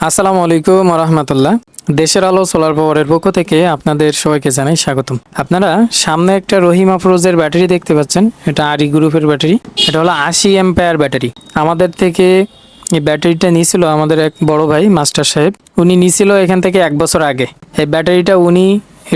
আসসালামু আলাইকুম রহমতুল্লাহ দেশের আলো সোলার পাওয়ারের পক্ষ থেকে আপনাদের সবাইকে জানাই স্বাগতম। আপনারা সামনে একটা রহিম আফরোজের ব্যাটারি দেখতে পাচ্ছেন। এটা আরি গ্রুপের ব্যাটারি। এটা হলো আশি এম্পায়ার ব্যাটারি। আমাদের থেকে এই ব্যাটারিটা নিয়েছিল আমাদের এক বড় ভাই, মাস্টার সাহেব। উনি নিয়েছিল এখান থেকে এক বছর আগে। এই ব্যাটারিটা উনি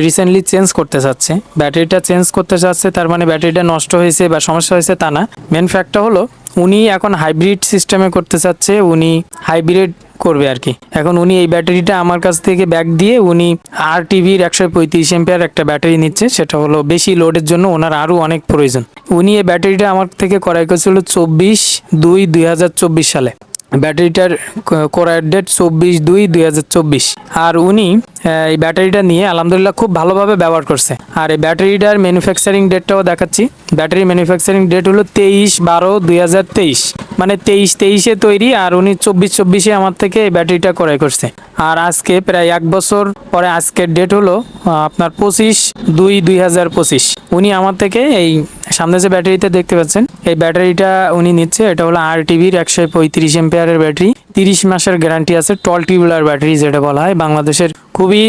রিসেন্টলি চেঞ্জ করতে চাচ্ছে। ব্যাটারিটা চেঞ্জ করতে চাচ্ছে, তার মানে ব্যাটারিটা নষ্ট হয়েছে বা সমস্যা হয়েছে তা না। মেন ফ্যাক্টটা হলো, উনি এখন হাইব্রিড সিস্টেমে করতে চাচ্ছে। উনি হাইব্রিড করবে আর কি। এখন উনি এই ব্যাটারিটা আমার কাছ থেকে ব্যাগ দিয়ে উনি আর টিভির একশো পঁয়ত্রিশ এম্পিয়ার একটা ব্যাটারি নিচ্ছে, সেটা হলো বেশি লোডের জন্য ওনার আরও অনেক প্রয়োজন। উনি এই ব্যাটারিটা আমার থেকে ক্রয় করেছিল চব্বিশ দুই দুই সালে। ব্যাটারিটার ক্রয়ের ডেট চব্বিশ দুই দুই আর উনি এই ব্যাটারিটা নিয়ে আলহামদুলিল্লাহ খুব ভালোভাবে ব্যবহার করছে। আর এই ব্যাটারিটার ম্যানুফ্যাকচারিং ডেটটাও দেখাচ্ছি। ব্যাটারি ম্যানুফ্যাকচারিং ডেট হলো তেইশ বারো দুই মানে তেইশ তেইশে তৈরি আর উনি চব্বিশ চব্বিশে আমার থেকে এই ব্যাটারিটা ক্রয় করছে। আর আজকে প্রায় এক বছর পরে আজকের ডেট হলো আপনার পঁচিশ দুই দুই হাজার পঁচিশ। উনি আমার থেকে এই সামনে যে ব্যাটারিতে দেখতে পাচ্ছেন, এই ব্যাটারিটা উনি নিচ্ছে, এটা হলো আর টিভির একশো পঁয়ত্রিশ এম্পিয়ারের ব্যাটারি। তিরিশ মাসের গ্যারান্টি আছে টল টিউবুলার ব্যাটারি যেটা বলা হয়। বাংলাদেশের খুবই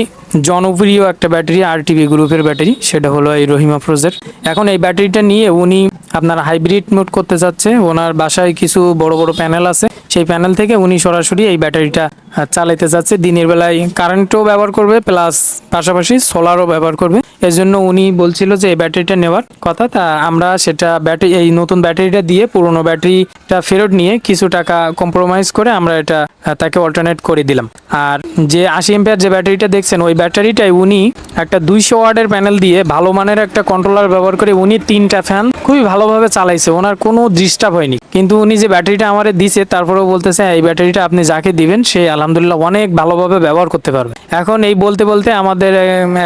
জনপ্রিয় একটা ব্যাটারি আর টিভি গ্রুপের ব্যাটারি, সেটা হলো এই রহিমা ফ্রোজের এখন এই ব্যাটারিটা নিয়ে উনি আপনার হাইব্রিড মোড করতে চাচ্ছে ওনার বাসায় কিছু বড় বড় প্যানেল আছে। সেই প্যানেল থেকে উনি সরাসরি এই ব্যাটারিটা আহ, চালাতে যাচ্ছে দিনের বেলায় কারেন্টও ব্যবহার করবে প্লাস পাশাপাশি সোলারও ব্যবহার করবে। এর জন্য উনি বলছিল যে এই ব্যাটারিটা নেওয়ার কথা তা আমরা সেটা ব্যাটারি এই নতুন ব্যাটারিটা দিয়ে পুরোনো ব্যাটারিটা ফেরত নিয়ে কিছু টাকা কম্প্রোমাইজ করে আমরা এটা তাকে অল্টারনেট করে দিলাম। আর যে আশি এম্পিয়ার যে ব্যাটারিটা দেখছেন ওই ব্যাটারিটাই উনি একটা দুইশো ওয়ার্ডের প্যানেল দিয়ে ভালো মানের একটা কন্ট্রোলার ব্যবহার করে উনি তিনটা ফ্যান খুবই ভালোভাবে চালাইছে। ওনার কোনো ডিস্টার্ব হয়নি। কিন্তু উনি যে ব্যাটারিটা আমারে দিছে তারপরেও বলতেছে এই ব্যাটারিটা আপনি যাকে দিবেন সে আলহামদুলিল্লাহ অনেক ভালোভাবে ব্যবহার করতে পারবে। এখন এই বলতে বলতে আমাদের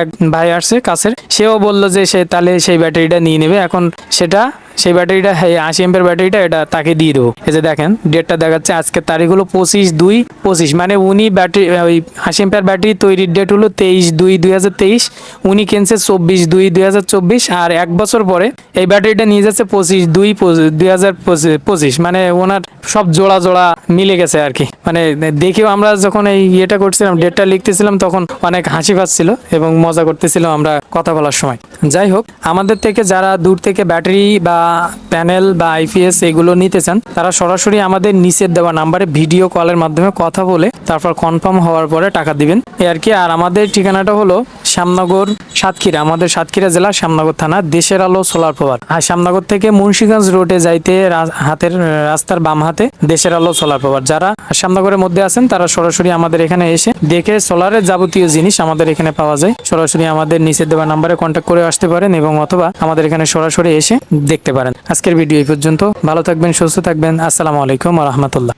এক ভাই আসছে কাছের। সেও বলল যে সে তাহলে সেই ব্যাটারিটা নিয়ে নেবে। এখন সেটা সেই ব্যাটারিটা আশি এম্পের ব্যাটারিটা, এটা তাকে দিয়ে দেবো। এই যে দেখেন, ডেটটা দেখাচ্ছে আজকের তারিখ হলো পঁচিশ দুই পঁচিশ। মানে উনি ব্যাটারি, ওই আশি এম্পের ব্যাটারি তৈরির ডেট হলো তেইশ দুই দুই হাজার তেইশ। উনি কিনছে চব্বিশ দুই দুই হাজার চব্বিশ, আর এক বছর পরে এই ব্যাটারিটা নিয়ে যাচ্ছে পঁচিশ দুই দুই হাজার পঁচিশ। মানে ওনার সব জোড়া জোড়া মিলে গেছে আর কি। মানে দেখেও আমরা যখন এই ইয়েটা করছিলাম ডেটটা লিখতেছিলাম, তখন অনেক হাসি পাচ্ছিল এবং মজা করতেছিলাম আমরা কথা বলার সময়। যাই হোক, আমাদের থেকে যারা দূর থেকে ব্যাটারি বা প্যানেল বা আইপিএস এগুলো নিতে চান তারা সরাসরি আমাদের নিচের দেওয়া নাম্বারে ভিডিও কলের মাধ্যমে কথা বলে তারপর কনফার্ম হওয়ার পরে টাকা দিবেন। এই আর কি, আর আমাদের ঠিকানাটা হলো শ্যামনগর সাতক্ষীরা, আমাদের সাতক্ষীরা জেলা শ্যামনগর থানা, দেশের আলো, সোলার পাওয়ার আর শ্যামনগর থেকে মুন্সিগঞ্জ রোডে যাইতে হাতের রাস্তার বাম হাতে দেশের আলো, সোলার পাওয়ার যারা শ্যামনগরের মধ্যে আছেন, তারা সরাসরি আমাদের এখানে এসে দেখে সোলারের যাবতীয় জিনিস আমাদের এখানে পাওয়া যায়। সরাসরি আমাদের নিচে দেওয়া নাম্বারে কন্ট্যাক্ট করে আসতে পারেন এবং অথবা আমাদের এখানে সরাসরি এসে দেখতে পারেন। আজকের ভিডিও এই পর্যন্ত। ভালো থাকবেন, সুস্থ থাকবেন। আসসালামু আলাইকুম রহমতুল্লাহ।